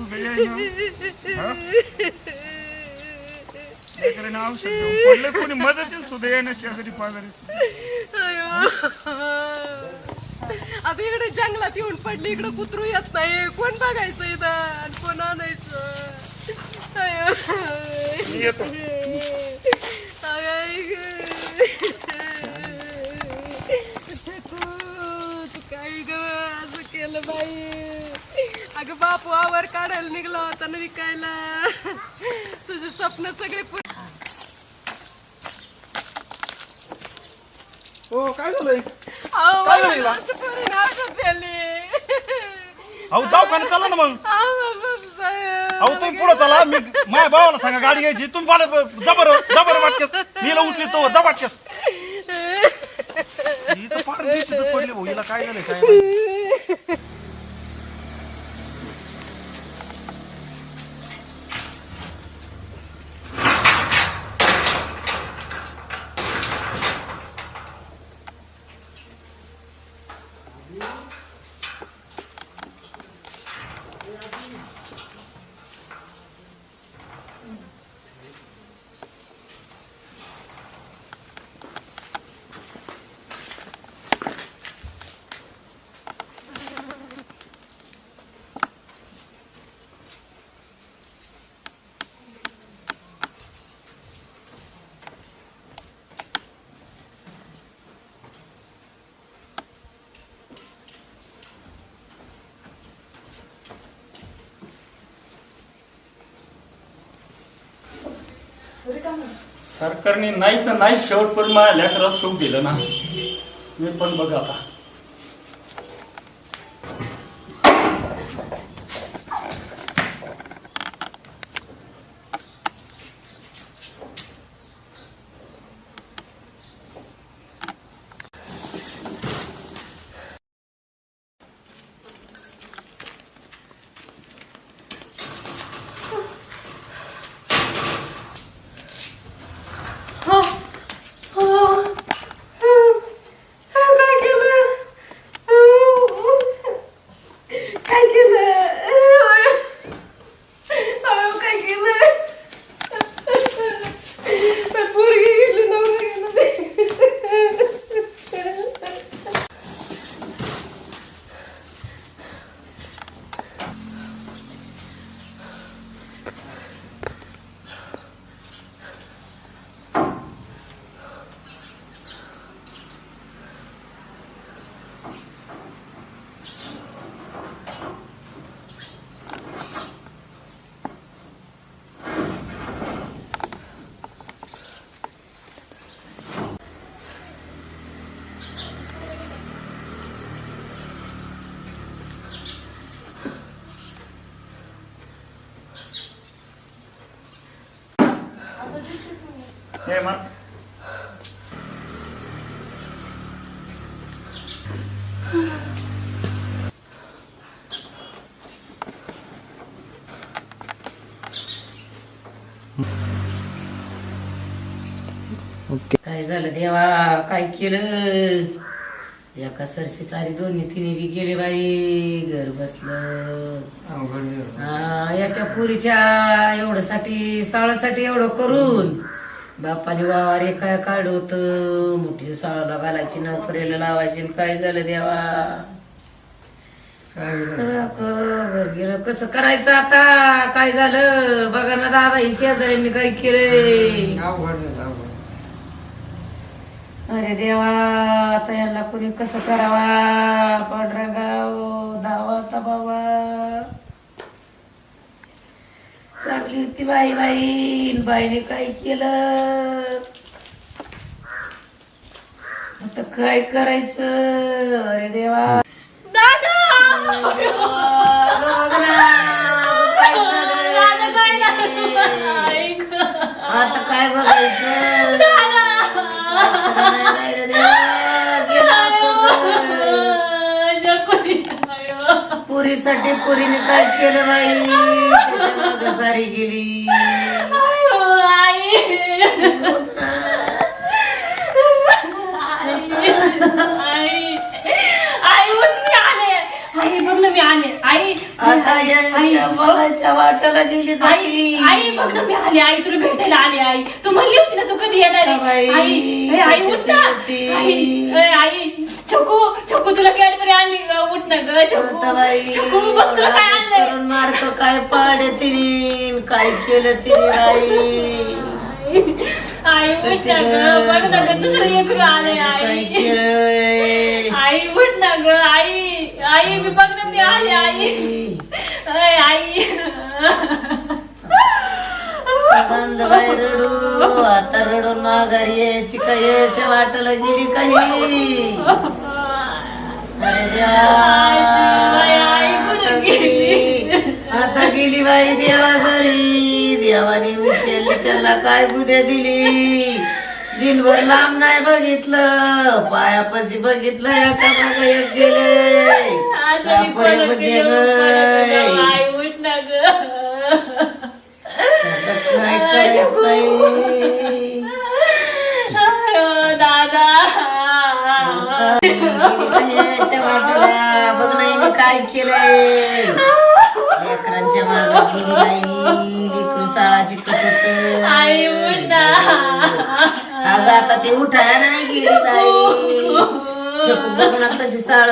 सुद्धा येईना? लेकरांना औषध देऊन पडले कोणी मदतीला सुद्धा येणं शेजारी पाजारी आता इकडे जंगलात येऊन पडली. इकडे कुत्रू येत नाही. कोण बघायचं इथं? आणि कोण आणायचं? काय ग? असं केलं बाई? अगं बापू आवर काढायला निघला होता ना विकायला तुझे स्वप्न सगळे हो काय झालंय अहो, काय झालं हिला? माझ्या पोरीने औषध प्यायली. अहो दवाखान्यात चला ना मग अहो, बाबा. अहो तुम्ही पुढे चला मी माझ्या भावाला सांगा गाडी घ्यायची तुम्ही मला जबर जबर वाटकेस मी हिला उठली तो जबाटकेस ही तर फार बेशुद्ध पडली भाऊ हिला काय झालं काय माहिती. सरकारने नाही तर नाही शेवटपर्यंत माझ्या लेकराला सुख दिलं ना. मी पण बघा आता काय केलं काय केलं अहो, काय केलं पोरगी गेली नवरा गेला हे मग काय झालं देवा? काय केलं? एका सरशी चाली दोन्ही तिने बी गेले बाई घर बसलं. हा, एका पुरीच्या एवढं साठी साळासाठी एवढं करून. बापाने वावर एका काढ होत मोठी साळाला घालायची नोकरीला लावायची काय झालं देवा? गेलं. कसं करायचं आता? काय झालं? बघा ना दादा ही शेजाऱ्यांनी काय केलंय? अरे देवा आता याला कोणी कसं करावा? पांढरगाव धावा आता बाबा. चांगली होती बाई बाई. न बाईने काय केलं? आता काय करायचं? अरे देवा? आता काय बघायचं. पुरीसाठी पुरीने काय केलं बाई? त्याच्या मागं सारी गेली आई उठ मी आले आई बघ ना मी आले आई आता या- आई वाटाला गेली आई? आई बघ ना मी आली आई तुला भेटायला आली आई. तू म्हणली होती ना तू कधी येणार आहे? आई ए, आई उठ ना. कशाची आई ए, आई छकू छकू तुला कॅडबरी आणली ग, उठ ना ग छकू बघ तुला काय आणलंय. करून मारतो काय पाड तिने काय केलं तिने बाई. आई उठ ना ग बघ ना ग दुसरं लेकरू आलंय काय आई. केलं आई उठ ना ग आई. आई मी बघ ना मी आले आई ए, आई बंद बाई रडू आता रडून माघारी यायची का वाटाला गेली काही अरे बाई, आई देवा गेली आता गेली बाई देवा घरी देवाने उचलली त्याला काय बुद्या दिली जिनभर लांब नाही बघितलं पायापाशी बघितलं एका मागं एक गेले. बघ नाही काय केलंय. लेकरांच्या माग गेली बाई लेकरू शाळा शिकत होत. आई उठ ना. अगं आता ते उठाया नाही गेली बाई चकू बघ ना कशी साळ